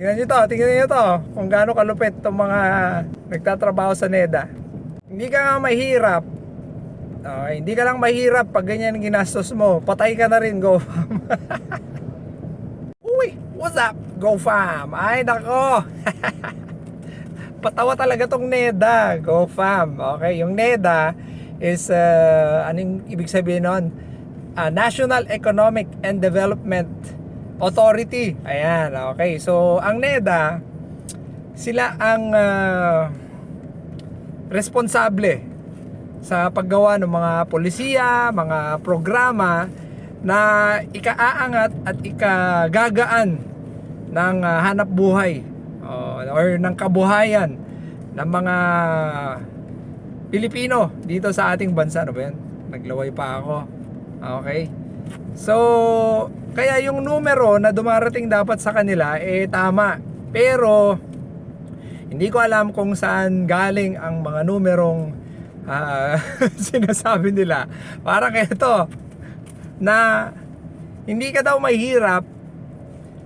Tingnan nyo to, tingnan nyo to. Kung gaano kalupit itong mga nagtatrabaho sa NEDA. Hindi ka nga mahirap. Okay, hindi ka lang mahirap pag ganyan ang ginastos mo. Patay ka na rin, go fam. Uy, what's up? Go fam. Ay, nako. Patawa talaga tong NEDA. Go fam. Okay, yung NEDA is, uh, anong ibig sabihin nun? Ah, National Economic and Development Authority. Ayan, okay. So, ang NEDA, sila ang ah, responsable sa paggawa ng mga polisiya, mga programa na ikaaangat at ikagagaan ng ah, hanap buhay uh, or ng kabuhayan ng mga Pilipino dito sa ating bansa. Ano ba yan? Naglaway pa ako. Okay. So, kaya yung numero na dumarating dapat sa kanila, eh tama. Pero, hindi ko alam kung saan galing ang mga numerong ah, sinasabi nila. Parang ito, na hindi ka daw mahirap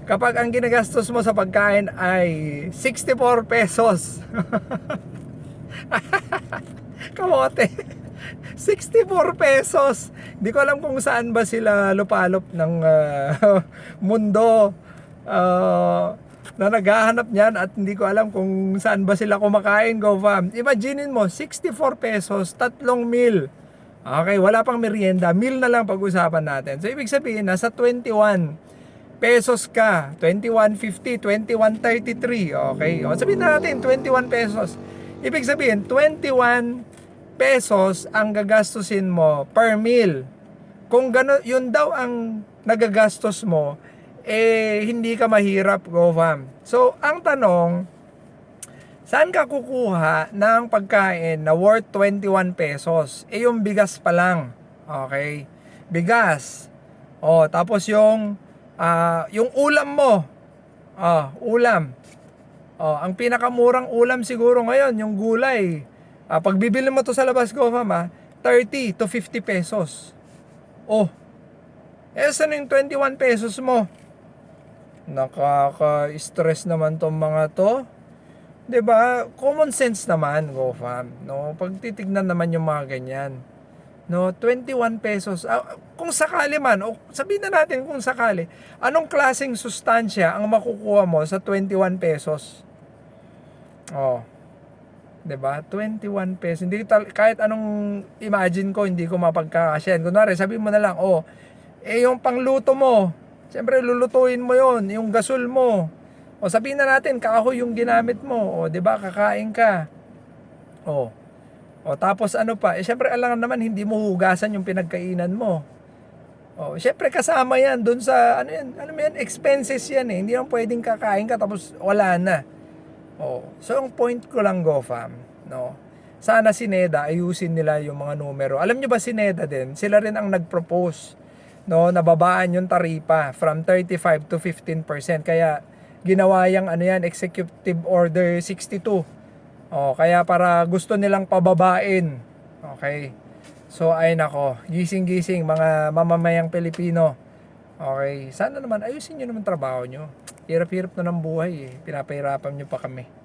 kapag ang ginagastos mo sa pagkain ay 64 pesos. Kamote. 64 pesos. Hindi ko alam kung saan ba sila lupalop ng ah, mundo ah, na naghahanap niyan at hindi ko alam kung saan ba sila kumakain, go fam. Imaginin mo, 64 pesos, tatlong meal. Okay, wala pang merienda, meal na lang pag-usapan natin. So, ibig sabihin, nasa 21 pesos ka, 21.50, 21.33, okay? O, sabihin na natin, 21 pesos. Ibig sabihin, 21 pesos ang gagastusin mo per meal. Kung gano, yun daw ang nagagastos mo, eh, hindi ka mahirap, go fam. So, ang tanong, saan ka kukuha ng pagkain na worth 21 pesos? Eh, yung bigas pa lang. Okay? Bigas. O, tapos yung, ah, yung ulam mo. Ah, ulam. Oh, ang pinakamurang ulam siguro ngayon, yung gulay. Ah, pag bibili mo to sa labas ko, mama, 30 to 50 pesos. Oh. Eh, saan yung 21 pesos mo? Nakaka-stress naman tong mga to. 'Di ba? Common sense naman, go fam. No, pag titignan naman yung mga ganyan. No, 21 pesos. Ah, kung sakali man, o sabihin na natin kung sakali, anong klaseng sustansya ang makukuha mo sa 21 pesos? Oh. 'Di ba? 21 pesos. Hindi tal- kahit anong imagine ko, hindi ko mapagkakasyan. Kunwari, sabihin mo na lang, oh, eh yung pangluto mo, siyempre lulutuin mo 'yon, yung gasol mo. O sabihin na natin, kahoy yung ginamit mo. O, 'di ba? Kakain ka. O. O tapos ano pa? Eh syempre alam naman hindi mo hugasan yung pinagkainan mo. O, syempre kasama 'yan doon sa ano 'yan? Ano 'yan? Expenses 'yan eh. Hindi naman pwedeng kakain ka tapos wala na. O. So ang point ko lang go fam, no. Sana si Neda ayusin nila yung mga numero. Alam niyo ba si Neda din? Sila rin ang nag-propose no, nababaan yung taripa from 35 to 15%. Kaya ginawa yung ano yan, Executive Order 62. Oh, kaya para gusto nilang pababain. Okay. So ay nako, gising-gising mga mamamayang Pilipino. Okay, sana naman ayusin niyo naman trabaho niyo. Hirap-hirap na ng buhay eh. Pinapahirapan niyo pa kami.